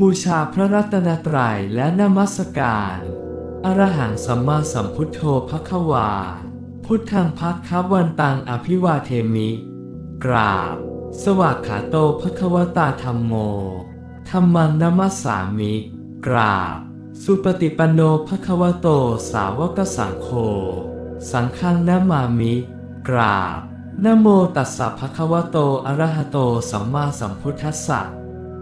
บูชาพระรัตนตรัยและนมัสการ อรหังสัมมาสัมพุทโธภควา พุทธังพักควันตังอภิวาเทมิ กราบ สวากขาโตภควตาธรรมโมธรรมังนมัสสามิ กราบ สุปฏิปันโนภควโตสาวกสังโฆ สังฆังนามามิ กราบนโมตัสสะภะควโตอะระหโตสัมมาสัมพุทธัสสะ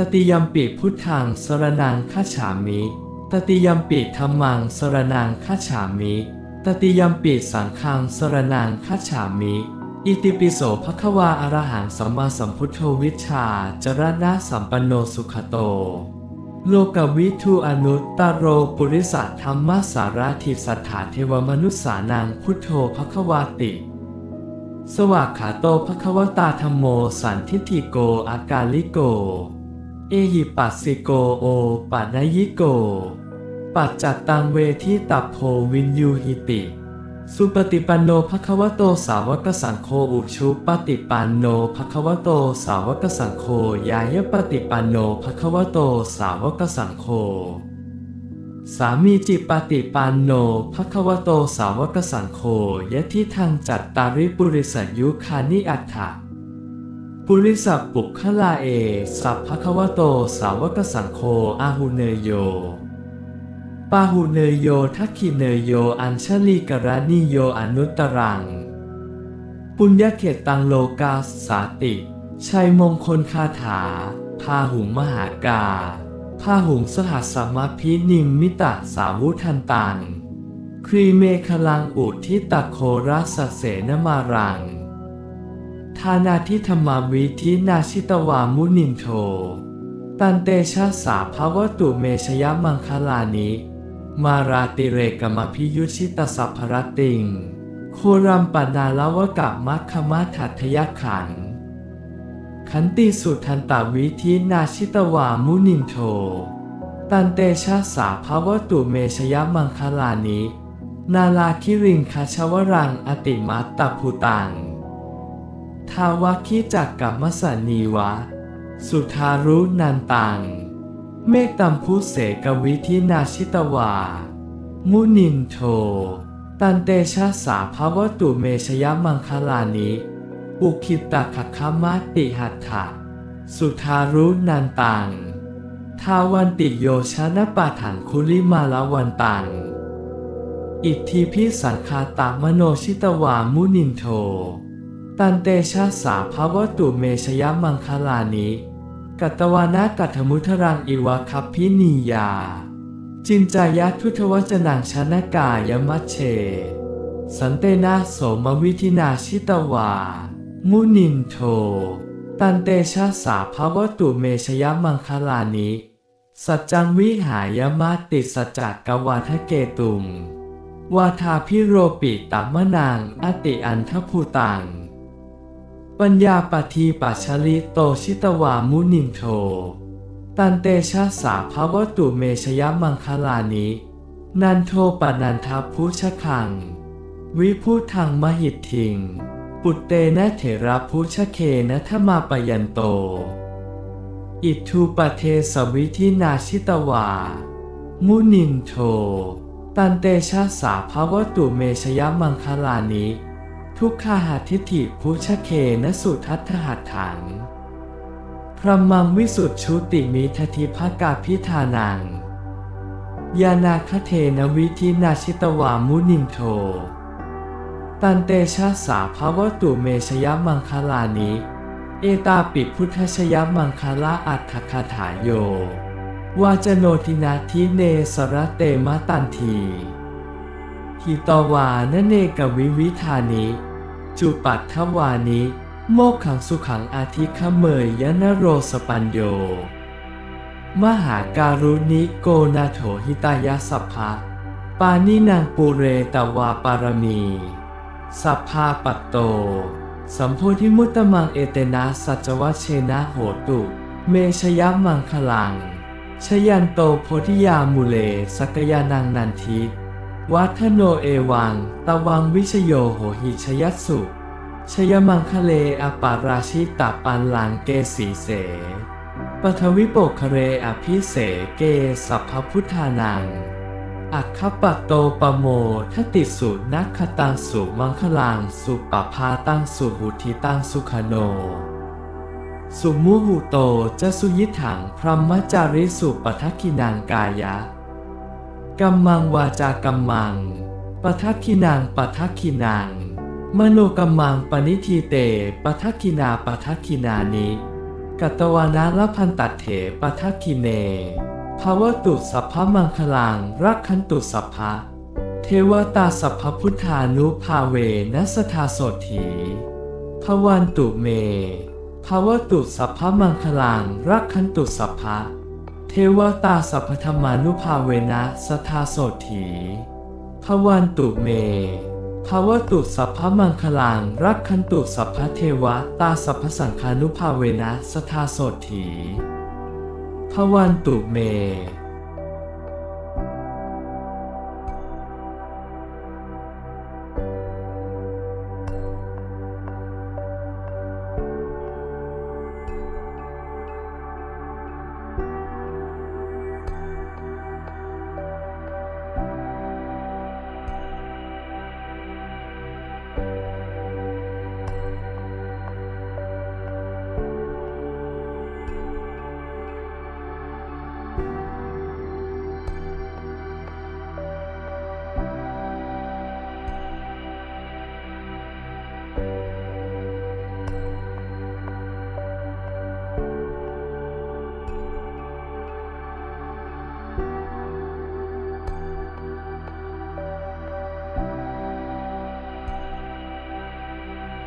ตติยมปิพุทธังสรนังคัจฉามิ ตติยมปิธัมมังสรนังคัจฉามิ ตติยมปิสังฆังสรนังคัจฉามิ อิติปิโสภควาอรหังสัมมาสัมพุทโธวิชชาจรณะสัมปันโนสุขโต โลกวิทูอนุตตโรปุริสัทธรรมสารถิสัทธาเทวมนุษสานังพุทโธภควาติสวากขาโตภควตาธรรมโมสันทิฏฐิโกอากาลิโก เอหิปัสสิโกโอปันยิโก ปัจจัตตังเวทิตัพโพวินยูหิติ สุปฏิปันโนภควโตสาวกสังโฆอุชุปฏิปันโนภควโตสาวกสังโฆยายปฏิปันโนภควโตสาวกสังโฆสามีจิปฏิปันโนภควโตสาวกสังโฆยะทิทางจัตตาริปุริสยุคานิอัตถะ ปุริสปุคลาเอ สัพภคะวโต สาวกสังโฆอาหุเนโย ปาหุเนโยทักขิเนโย อัญชลีกรณิโย อนุตตรัง ปุญญเขตตังโลกาสาติ ชัยมงคลคาถา พาหุงมหากา พาหุงสหัสสมพินิมมิตะสาวุทันตัง ครีเมคลังอุทิตะโครัสเสนมารัง ทานาทิธรรมาวิทินาชิตวามุนินโท ตันเตชะสาภาวตุเมชยมังคลานิ มาราติเรกมพิยุชิตสัพพรติง โครัมปนาลวกะมัคคมัทัทยขัน ขันติสุทันตวิธินาชิตวามุนินโท ตันเตชะสาภาวตุเมชยมังคลานิ นาลาคิริงคาชวรังอติมัตตภูตัง ทาวคิจักกัมมสนีวะ สุทารุนันตัง เมฆตัมพุเสกวิธินาชิตวา มุนินโท ตันเตชะสาภาวตุเมชยมังคลานิอุคิตะขคมาติหัตถะสุทารุนันตัง ทาวันติโยชนะปาถังคุลิมาลวันตัง อิทธิพิสังคาตามโนชิตวามุนินโท ตันเตชะสาภาวตุเมชยมังคลานิกัตวานะกัตมุทรังอิวะคัพพินียา จินจายะทุทวจนังชนะกายมัชเช สันเตนะโสมวิธินาชิตวา มุนินโท ตันเตชะสาภาวตุเมชยมังคลานิสัจจังวิหายมาติสัจจกวาทเกตุง วาทาพิโรปิตัมมนางอติอันทภูตัง ปัญญาปทีปัชลิโตชิตวามุนินโท ตันเตชะสาภาวตุเมชยมังคลานิ นันโทปนันทพุชคัง วิพุทังมหิตทิง ปุตเตนะเถระพุชเคนะธมาปยันโต อิทูปเทสวิธินาชิตวา มุนินโท ตันเตชะสาภาวตุเมชยมังคลานิ ทุกขาหาทิฏฐิพุชเคนสุทัตถหัตถัง พระมังวิสุทธิชุติมิทธิภกาพิธานัง ยานาคเทนวิธินาชิตวามุนินโท ตันเตชะสาภาวตุเมชยมังคลานิ เอตาปิพุทธชยมังคลาอัตถคาถาโยวาจโนทินาทิเนสระเตมะตันทีหิตวานเนกวิวิธานิ จุปัตถวานิ โมกขังสุขังอาทิขเมยยนโรสปัญโย มหาการุณิโกนาโถหิตายสัพพะปานินางปูเรตวาปารมีสัพพาปัตโต สัมโพธิมุตตมังเอเตนะสัจวัชเชนะโหตุ เมชยมังคลัง ชยันโตโพธิยามุเล สักยานังนันทิ วัฒโนเอวัง ตวังวิชโยโหหิชยัสุชยมังคะเลอปาราชิตาปันลังเกสีเสปทวิปกคะเรอภิเสเกสัพพพุทธานัง อัคคปะโตปโมทติสุนักขตังสุมังคลังสุปปภาตังสุหุทิตังสุขโน สุมุหุโตจะสุยิถังพรหมจาริสุปทักขินังกายะ กัมมังวาจากัมมังปทักขินังปทักขินังมโนกัมมังปนิทีเตปทักขินาปทักขินานิกัตตวานะละพันตัดเถปทักขิเนภาวตุสัพพมังคลังรักขันตุสัพพะ เทวตาสัพพพุทธานุภาเวนัสทาโสถีภวันตุเมภาวตุสัพพมังคลังรักขันตุสัพพะ เทวตาสัพพธรรมานุภาเวนะสทาโสถีพวันตุเมภาวตุสัพพมังคลังรักขันตุสัพพเทวตาสัพพสังฆานุภาเวนะสทาโสถีพวันตุเม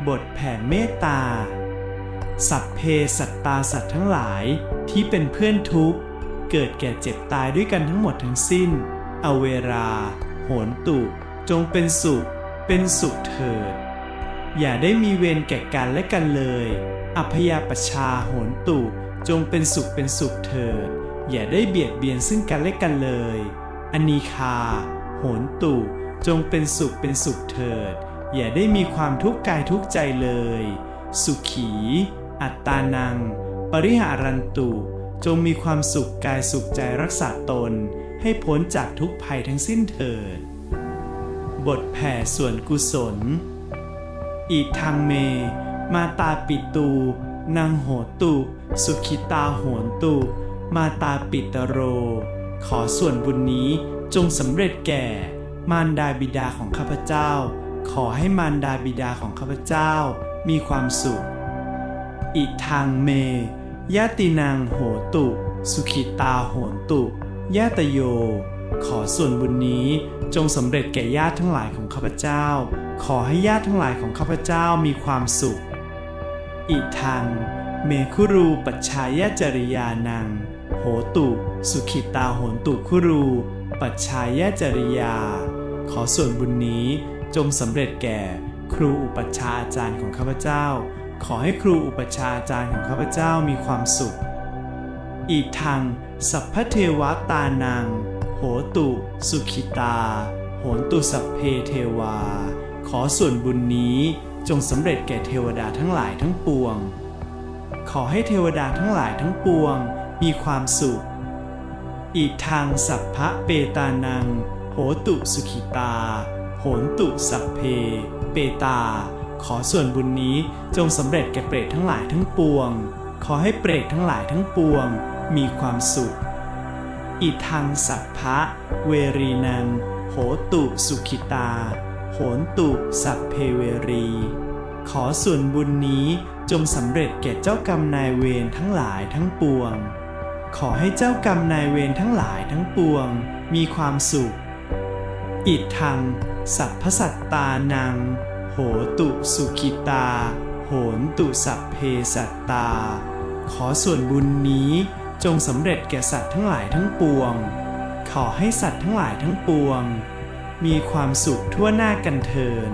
บทแผ่เมตตา สัพเพสัตตาสัตว์ทั้งหลายที่เป็นเพื่อนทุกข์ เกิดแก่เจ็บตายด้วยกันทั้งหมดทั้งสิ้น อเวลาโหนตุ จงเป็นสุข เป็นสุขเถิด อย่าได้มีเวรแก่กันและกันเลย อัพยาปชาโหนตุ จงเป็นสุขเป็นสุขเถิด อย่าได้เบียดเบียนซึ่งกันและกันเลย อนีคา โหนตุ จงเป็นสุขเป็นสุขเถิด อย่าได้มีความทุกข์กายทุกใจเลย สุขี อัตตานัง ปริหารันตุ จงมีความสุขกายสุขใจรักษาตน ให้พ้นจากทุกภัยทั้งสิ้นเถิด บทแผ่ส่วนกุศล อีกทางเม มาตาปิตูนางโหตุ สุขิตาโหนตุ มาตาปิตโร ขอส่วนบุญนี้จงสำเร็จแก่ มารดาบิดาของข้าพเจ้า ขอให้มารดาบิดาของข้าพเจ้ามีความสุขอีกทางเม ยะตินางโหตุ สุขิตาโหนตุยะตโย ขอส่วนบุญนี้จงสำเร็จแก่ญาติทั้งหลายของข้าพเจ้า ขอให้ญาติทั้งหลายของข้าพเจ้ามีความสุขอีกทางเมคุรูปัจฉายจริยานัง โหตุ สุขิตาโหนตุคุรู ปัจฉายจริยา ขอส่วนบุญนี้ จงสำเร็จแก่ครูอุปชาอาจารย์ของข้าพเจ้า ขอให้ครูอุปชาอาจารย์ของข้าพเจ้ามีความสุข อีกทางสัพพเทวตานัง โหตุสุขิตา โหนตุสัพเพเทวา ขอส่วนบุญนี้จงสำเร็จแก่เทวดาทั้งหลายทั้งปวง ขอให้เทวดาทั้งหลายทั้งปวงมีความสุข อีกทางสัพพะเปตานัง โหตุสุขิตา โหนตุสัพเพ เปตา ขอส่วนบุญนี้จงสำเร็จแก่เปรตทั้งหลายทั้งปวง ขอให้เปรตทั้งหลายทั้งปวง มีความสุขอีกทางสัพพะ เวรีนัง โหตุสุขิตา โหนตุสัพเพเวรี ขอส่วนบุญนี้จงสำเร็จแก่เจ้ากรรมนายเวรทั้งหลายทั้งปวง ขอให้เจ้ากรรมนายเวรทั้งหลายทั้งปวง มีความสุข อิทัง สัพพสัตตานัง โหตุสุขิตา โหนตุสัพเพสัตตา ขอส่วนบุญนี้จงสำเร็จแก่สัตว์ทั้งหลายทั้งปวง ขอให้สัตว์ทั้งหลายทั้งปวง มีความสุขทั่วหน้ากันเทิน